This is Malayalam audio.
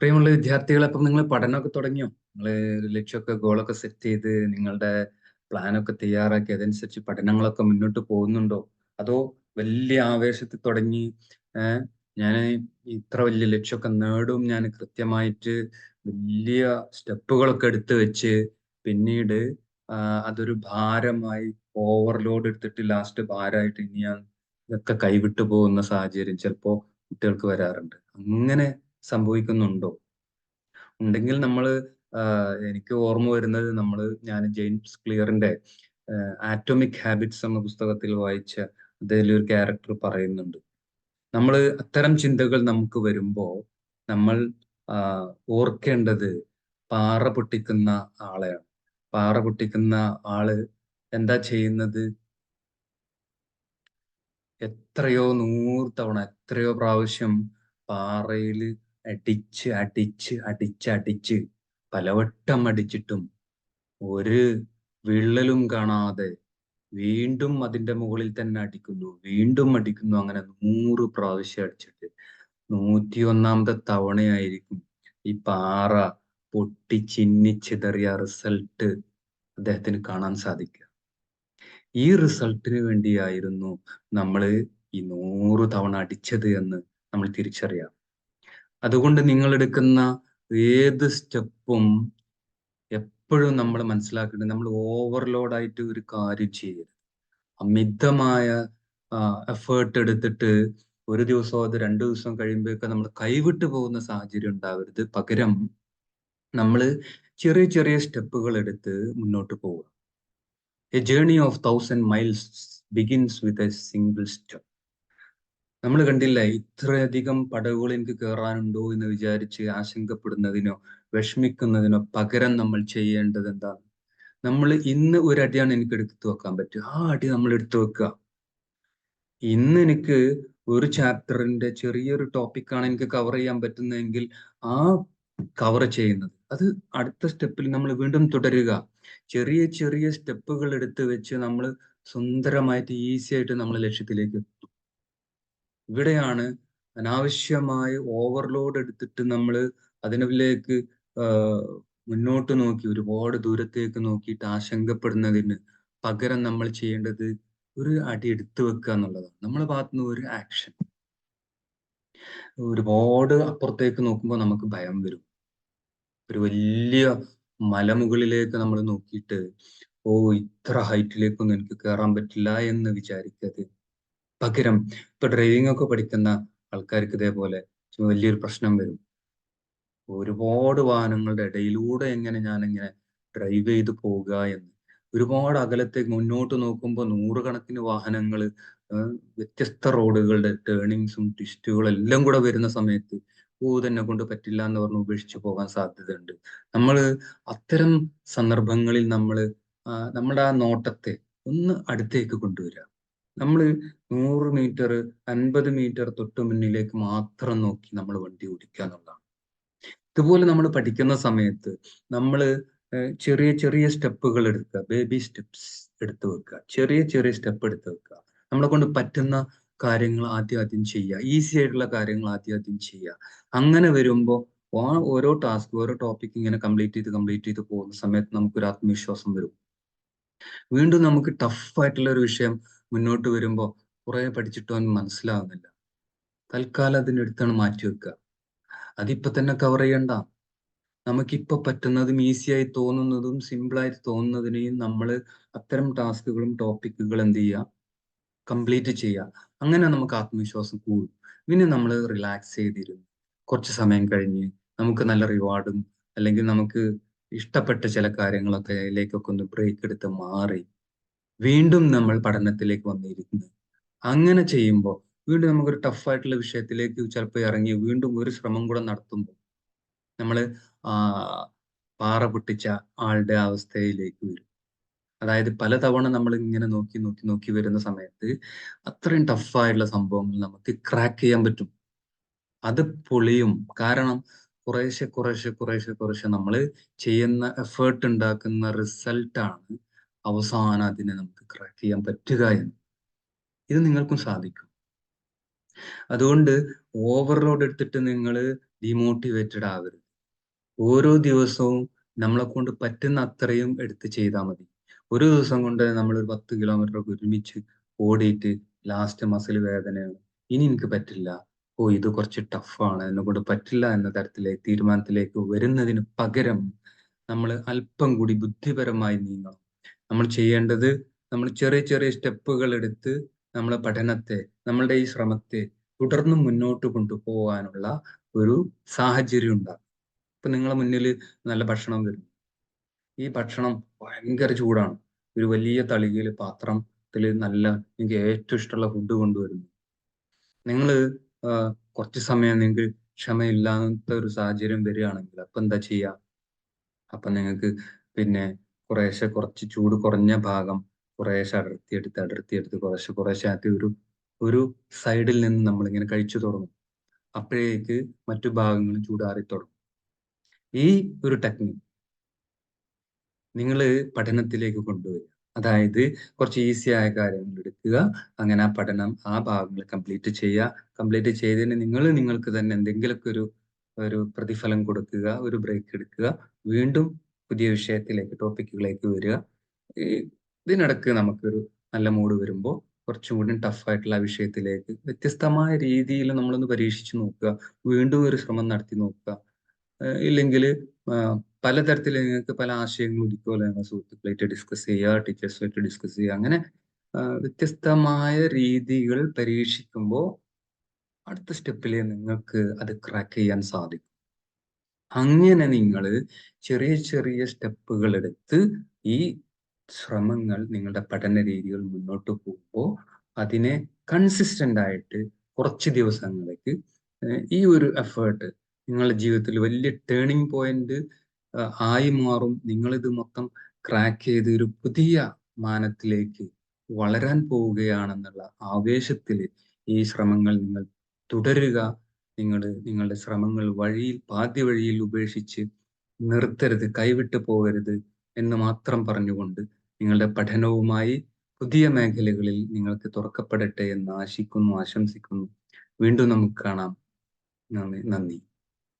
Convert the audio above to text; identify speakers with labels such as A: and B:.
A: പ്രിയമുള്ള വിദ്യാർത്ഥികളെ അപ്പം നിങ്ങൾ പഠനമൊക്കെ തുടങ്ങിയോ? നിങ്ങൾ ലക്ഷ്യമൊക്കെ ഗോളൊക്കെ സെറ്റ് ചെയ്ത് നിങ്ങളുടെ പ്ലാനൊക്കെ തയ്യാറാക്കി അതനുസരിച്ച് പഠനങ്ങളൊക്കെ മുന്നോട്ട് പോകുന്നുണ്ടോ? അതോ വലിയ ആവേശത്തിൽ തുടങ്ങി ഞാൻ ഇത്ര വലിയ ലക്ഷ്യമൊക്കെ നേടും ഞാൻ കൃത്യമായിട്ട് വലിയ സ്റ്റെപ്പുകളൊക്കെ എടുത്തു വെച്ച് പിന്നീട് അതൊരു ഭാരമായി ഓവർലോഡ് എടുത്തിട്ട് ലാസ്റ്റ് ഭാരമായിട്ട് ഇനി ഞാൻ ഇതൊക്കെ കൈവിട്ടു പോകുന്ന സാഹചര്യം ചിലപ്പോ കുട്ടികൾക്ക് വരാറുണ്ട്. അങ്ങനെ സംഭവിക്കുന്നുണ്ടോ? ഉണ്ടെങ്കിൽ നമ്മൾ എനിക്ക് ഓർമ്മ വരുന്നത് നമ്മൾ ഞാൻ ജെയിംസ് ക്ലിയറിന്റെ ആറ്റോമിക് ഹാബിറ്റ്സ് എന്ന പുസ്തകത്തിൽ വായിച്ച അതിലൊരു ക്യാരക്ടർ പറയുന്നുണ്ട്. നമ്മൾ അത്തരം ചിന്തകൾ നമുക്ക് വരുമ്പോൾ നമ്മൾ ഓർക്കേണ്ടത് പാറ പൊട്ടിക്കുന്ന ആളെയാണ്. പാറ പൊട്ടിക്കുന്ന ആൾ എന്താ ചെയ്യുന്നത്? എത്രയോ നൂറ് തവണ എത്രയോ പ്രാവശ്യം പാറയിൽ അടിച്ച് അടിച്ച് അടിച്ച് അടിച്ച് പലവട്ടം അടിച്ചിട്ടും ഒരു വിള്ളലും കാണാതെ വീണ്ടും അതിന്റെ മുകളിൽ തന്നെ അടിക്കുന്നു വീണ്ടും അടിക്കുന്നു അങ്ങനെ നൂറ് പ്രാവശ്യം അടിച്ചിട്ട്. നൂറ്റി ഒന്നാമത്തെ തവണയായിരിക്കും ഈ പാറ പൊട്ടി ചിന്നിച്ചിതറിയ റിസൾട്ട് അദ്ദേഹത്തിന് കാണാൻ സാധിക്കുക. ഈ റിസൾട്ടിന് വേണ്ടിയായിരുന്നു നമ്മൾ ഈ നൂറ് തവണ അടിച്ചത് എന്ന് നമ്മൾ തിരിച്ചറിയാം. അതുകൊണ്ട് നിങ്ങൾ എടുക്കുന്ന ഏത് സ്റ്റെപ്പും എപ്പോഴും നമ്മൾ മനസ്സിലാക്കേണ്ടത് നമ്മൾ ഓവർലോഡ് ആയിട്ട് ഒരു കാര്യം ചെയ്യരുത്. അമിതമായ എഫേർട്ട് എടുത്തിട്ട് ഒരു ദിവസമോ അത് രണ്ടു ദിവസം കഴിയുമ്പോഴൊക്കെ നമ്മൾ കൈവിട്ടു പോകുന്ന സാഹചര്യം ഉണ്ടാവരുത്. പകരം നമ്മൾ ചെറിയ ചെറിയ സ്റ്റെപ്പുകൾ എടുത്ത് മുന്നോട്ട് പോവുക. A journey of thousand miles begins with a single step നമ്മൾ കണ്ടില്ല? ഇത്രയധികം പടവുകൾ എനിക്ക് കയറാനുണ്ടോ എന്ന് വിചാരിച്ച് ആശങ്കപ്പെടുന്നതിനോ വിഷമിക്കുന്നതിനോ പകരം നമ്മൾ ചെയ്യേണ്ടത് എന്താണ്? നമ്മൾ ഇന്ന് ഒരു അടിയാണ് എനിക്ക് എടുത്തു വെക്കാൻ പറ്റുക. ആ അടി നമ്മൾ എടുത്തു വെക്കുക. ഇന്ന് എനിക്ക് ഒരു ചാപ്റ്ററിന്റെ ചെറിയൊരു ടോപ്പിക്കാണ് എനിക്ക് കവർ ചെയ്യാൻ പറ്റുന്നതെങ്കിൽ ആ കവർ ചെയ്യുന്നത്. അത് അടുത്ത സ്റ്റെപ്പിൽ നമ്മൾ വീണ്ടും തുടരുക. ചെറിയ ചെറിയ സ്റ്റെപ്പുകൾ എടുത്ത് വെച്ച് നമ്മൾ സുന്ദരമായിട്ട് ഈസി ആയിട്ട് നമ്മൾ ലക്ഷ്യത്തിലേക്ക് ഇവിടെയാണ് അനാവശ്യമായി ഓവർലോഡ് എടുത്തിട്ട് നമ്മൾ അതിനിലേക്ക് മുന്നോട്ട് നോക്കി ഒരുപാട് ദൂരത്തേക്ക് നോക്കിയിട്ട് ആശങ്കപ്പെടുന്നതിന് പകരം നമ്മൾ ചെയ്യേണ്ടത് ഒരു അടി എടുത്തു വെക്കുക എന്നുള്ളതാണ്. നമ്മളെ പാത്തുന്ന ഒരു ആക്ഷൻ ഒരുപാട് അപ്പുറത്തേക്ക് നോക്കുമ്പോൾ നമുക്ക് ഭയം വരും. ഒരു വലിയ മലമുകളിലേക്ക് നമ്മൾ നോക്കിയിട്ട് ഓ ഇത്ര ഹൈറ്റിലേക്കൊന്നും എനിക്ക് കയറാൻ പറ്റില്ല എന്ന് വിചാരിക്കരുത് പകരം ഇപ്പൊ ഡ്രൈവിംഗ് ഒക്കെ പഠിക്കുന്ന ആൾക്കാർക്ക് ഇതേപോലെ വലിയൊരു പ്രശ്നം വരും. ഒരുപാട് വാഹനങ്ങളുടെ ഇടയിലൂടെ എങ്ങനെ ഞാൻ ഇങ്ങനെ ഡ്രൈവ് ചെയ്ത് പോവുക എന്ന്. ഒരുപാട് അകലത്തേക്ക് മുന്നോട്ട് നോക്കുമ്പോൾ നൂറുകണക്കിന് വാഹനങ്ങൾ വ്യത്യസ്ത റോഡുകളുടെ ടേണിങ്സും ട്വിസ്റ്റുകളും എല്ലാം കൂടെ വരുന്ന സമയത്ത് ഓ തന്നെ കൊണ്ട് പറ്റില്ല എന്ന് പറഞ്ഞ് ഉപേക്ഷിച്ചു പോകാൻ സാധ്യതയുണ്ട്. നമ്മൾ അത്തരം സന്ദർഭങ്ങളിൽ നമ്മൾ നമ്മുടെ ആ നോട്ടത്തെ ഒന്ന് അടുത്തേക്ക് കൊണ്ടുവരിക. നമ്മൾ നൂറ് മീറ്റർ അൻപത് മീറ്റർ തൊട്ട് മുന്നിലേക്ക് മാത്രം നോക്കി നമ്മൾ വണ്ടി ഓടിക്കുക എന്നുള്ളതാണ്. ഇതുപോലെ നമ്മൾ പഠിക്കുന്ന സമയത്ത് നമ്മൾ ചെറിയ ചെറിയ സ്റ്റെപ്പുകൾ എടുക്കുക. ബേബി സ്റ്റെപ്സ് എടുത്തു വെക്കുക. ചെറിയ ചെറിയ സ്റ്റെപ്പ് എടുത്തു വെക്കുക. നമ്മളെ കൊണ്ട് പറ്റുന്ന കാര്യങ്ങൾ ആദ്യം ആദ്യം ചെയ്യുക. ഈസി ആയിട്ടുള്ള കാര്യങ്ങൾ ആദ്യം ആദ്യം ചെയ്യുക. അങ്ങനെ വരുമ്പോൾ ഓരോ ടാസ്ക് ഓരോ ടോപ്പിക് ഇങ്ങനെ കംപ്ലീറ്റ് ചെയ്ത് കംപ്ലീറ്റ് ചെയ്ത് പോകുന്ന സമയത്ത് നമുക്കൊരു ആത്മവിശ്വാസം വരും. വീണ്ടും നമുക്ക് ടഫ് ആയിട്ടുള്ള ഒരു വിഷയം മുന്നോട്ട് വരുമ്പോൾ കുറെ അവൻ മനസ്സിലാവുന്നില്ല. തൽക്കാലം അതിനെടുത്താണ് മാറ്റി വെക്കുക. അതിപ്പോ തന്നെ കവർ ചെയ്യണ്ട. നമുക്കിപ്പോ പറ്റുന്നതും ഈസിയായി തോന്നുന്നതും സിമ്പിളായിട്ട് തോന്നുന്നതിനെയും നമ്മൾ അത്തരം ടാസ്കുകളും ടോപ്പിക്കുകളും എന്ത് ചെയ്യുക? കംപ്ലീറ്റ് ചെയ്യുക. അങ്ങനെ നമുക്ക് ആത്മവിശ്വാസം കൂടും. പിന്നെ നമ്മൾ റിലാക്സ് ചെയ്തിരുന്നു. കുറച്ച് സമയം കഴിഞ്ഞ് നമുക്ക് നല്ല റിവാർഡും അല്ലെങ്കിൽ നമുക്ക് ഇഷ്ടപ്പെട്ട ചില കാര്യങ്ങളൊക്കെ അതിലേക്കൊക്കെ ഒന്ന് ബ്രേക്ക് എടുത്ത് മാറി വീണ്ടും നമ്മൾ പഠനത്തിലേക്ക് വന്നിരിക്കുന്നത്. അങ്ങനെ ചെയ്യുമ്പോൾ വീണ്ടും നമുക്കൊരു ടഫായിട്ടുള്ള വിഷയത്തിലേക്ക് ചിലപ്പോൾ ഇറങ്ങി വീണ്ടും ഒരു ശ്രമം കൂടെ നടത്തുമ്പോൾ നമ്മൾ പാറ പൊട്ടിച്ച ആളുടെ അവസ്ഥയിലേക്ക് വരും. അതായത് പലതവണ നമ്മൾ ഇങ്ങനെ നോക്കി നോക്കി നോക്കി വരുന്ന സമയത്ത് അത്രയും ടഫായിട്ടുള്ള സംഭവങ്ങൾ നമുക്ക് ക്രാക്ക് ചെയ്യാൻ പറ്റും. അത് പൊളിയും. കാരണം കുറേശ്ശെ കുറേശ്ശെ കുറേശ്ശെ കുറേശ്ശെ നമ്മൾ ചെയ്യുന്ന എഫേർട്ട് ഉണ്ടാക്കുന്ന റിസൾട്ടാണ് അവസാനം അതിനെ നമുക്ക് ക്രാക്ക് ചെയ്യാൻ പറ്റുക എന്ന്. ഇത് നിങ്ങൾക്കും സാധിക്കും. അതുകൊണ്ട് ഓവർലോഡ് എടുത്തിട്ട് നിങ്ങൾ ഡിമോട്ടിവേറ്റഡ് ആവരുത്. ഓരോ ദിവസവും നമ്മളെ കൊണ്ട് പറ്റുന്ന അത്രയും എടുത്ത് ചെയ്താൽ മതി. ഒരു ദിവസം കൊണ്ട് നമ്മൾ ഒരു പത്ത് കിലോമീറ്റർ ഒരുമിച്ച് ഓടിയിട്ട് ലാസ്റ്റ് മസിൽ വേദനയാണ്. ഇനി എനിക്ക് പറ്റില്ല. ഓ ഇത് കുറച്ച് ടഫാണ് എന്നെ കൊണ്ട് പറ്റില്ല എന്ന തരത്തിലേക്ക് തീരുമാനത്തിലേക്ക് വരുന്നതിന് പകരം നമ്മൾ അല്പം കൂടി ബുദ്ധിപരമായി നീങ്ങണം. നമ്മൾ ചെയ്യേണ്ടത് നമ്മൾ ചെറിയ ചെറിയ സ്റ്റെപ്പുകൾ എടുത്ത് നമ്മളെ പഠനത്തെ നമ്മളുടെ ഈ ശ്രമത്തെ തുടർന്ന് മുന്നോട്ട് കൊണ്ടുപോകാനുള്ള ഒരു സാഹചര്യം ഉണ്ടാകും. ഇപ്പൊ നിങ്ങളെ മുന്നിൽ നല്ല ഭക്ഷണം വരും ഈ ഭക്ഷണം ഭയങ്കര ചൂടാണ്. ഒരു വലിയ തളികയിൽ പാത്രത്തിൽ നല്ല എനിക്ക് ഏറ്റവും ഇഷ്ടമുള്ള ഫുഡ് കൊണ്ടുവരുന്നു. നിങ്ങൾ കുറച്ച് സമയം നിങ്ങൾക്ക് ക്ഷമയില്ലാത്ത ഒരു സാഹചര്യം വരികയാണെങ്കിൽ അപ്പൊ എന്താ ചെയ്യുക? അപ്പൊ നിങ്ങൾക്ക് പിന്നെ കുറേശ്ശെ കുറച്ച് ചൂട് കുറഞ്ഞ ഭാഗം കുറേശ്ശെ അടർത്തി എടുത്ത് അടർത്തി എടുത്ത് കുറേശ്ശെ കുറേശ്ശെ ആക്കി ഒരു ഒരു സൈഡിൽ നിന്ന് നമ്മൾ ഇങ്ങനെ കഴിച്ചു തുടങ്ങും. അപ്പോഴേക്ക് മറ്റു ഭാഗങ്ങളും ചൂടാറി തുടങ്ങും. ഈ ഒരു ടെക്നിക് നിങ്ങൾ പഠനത്തിലേക്ക് കൊണ്ടുവരിക. അതായത് കുറച്ച് ഈസി ആയ കാര്യങ്ങൾ എടുക്കുക. അങ്ങനെ ആ പഠനം ആ ഭാഗങ്ങൾ കംപ്ലീറ്റ് ചെയ്യുക. കംപ്ലീറ്റ് ചെയ്തതിന് നിങ്ങൾ നിങ്ങൾക്ക് തന്നെ എന്തെങ്കിലുമൊക്കെ ഒരു ഒരു പ്രതിഫലം കൊടുക്കുക. ഒരു ബ്രേക്ക് എടുക്കുക. വീണ്ടും പുതിയ വിഷയത്തിലേക്ക് ടോപ്പിക്കുകളിലേക്ക് വരിക. ഇതിനിടക്ക് നമുക്കൊരു നല്ല മൂഡ് വരുമ്പോൾ കുറച്ചും കൂടി ടഫായിട്ടുള്ള വിഷയത്തിലേക്ക് വ്യത്യസ്തമായ രീതിയിൽ നമ്മളൊന്ന് പരീക്ഷിച്ച് നോക്കുക. വീണ്ടും ഒരു ശ്രമം നടത്തി നോക്കുക. ഇല്ലെങ്കിൽ പലതരത്തിൽ നിങ്ങൾക്ക് പല ആശയങ്ങൾ ഇരിക്കുമല്ലോ ഞങ്ങൾ സുഹൃത്തുക്കളായിട്ട് ഡിസ്കസ് ചെയ്യുക ടീച്ചേഴ്സുമായിട്ട് ഡിസ്കസ് ചെയ്യുക. അങ്ങനെ വ്യത്യസ്തമായ രീതികൾ പരീക്ഷിക്കുമ്പോൾ അടുത്ത സ്റ്റെപ്പിൽ നിങ്ങൾക്ക് അത് ക്രാക്ക് ചെയ്യാൻ സാധിക്കും. അങ്ങനെ നിങ്ങൾ ചെറിയ ചെറിയ സ്റ്റെപ്പുകൾ എടുത്ത് ഈ ശ്രമങ്ങൾ നിങ്ങളുടെ പഠന രീതികൾ മുന്നോട്ട് പോകുമ്പോൾ അതിനെ കൺസിസ്റ്റന്റ് ആയിട്ട് കുറച്ച് ദിവസങ്ങളിലേക്ക് ഈ ഒരു എഫേർട്ട് നിങ്ങളുടെ ജീവിതത്തിൽ വലിയ ടേണിംഗ് പോയിന്റ് ആയി മാറും. നിങ്ങളിത് മൊത്തം ക്രാക്ക് ചെയ്ത് ഒരു പുതിയ മാനത്തിലേക്ക് വളരാൻ പോവുകയാണെന്നുള്ള ആവേശത്തിൽ ഈ ശ്രമങ്ങൾ നിങ്ങൾ തുടരുക. നിങ്ങൾ നിങ്ങളുടെ ശ്രമങ്ങൾ വഴിയിൽ പാദ്യ വഴിയിൽ ഉപേക്ഷിച്ച് നിർത്തരുത് കൈവിട്ടു പോകരുത് എന്ന് മാത്രം പറഞ്ഞുകൊണ്ട് നിങ്ങളുടെ പഠനവുമായി പുതിയ മേഖലകളിൽ നിങ്ങൾക്ക് തുറക്കപ്പെടട്ടെ എന്ന് ആശിക്കുന്നു ആശംസിക്കുന്നു. വീണ്ടും നമുക്ക് കാണാം. നന്ദി നന്ദി.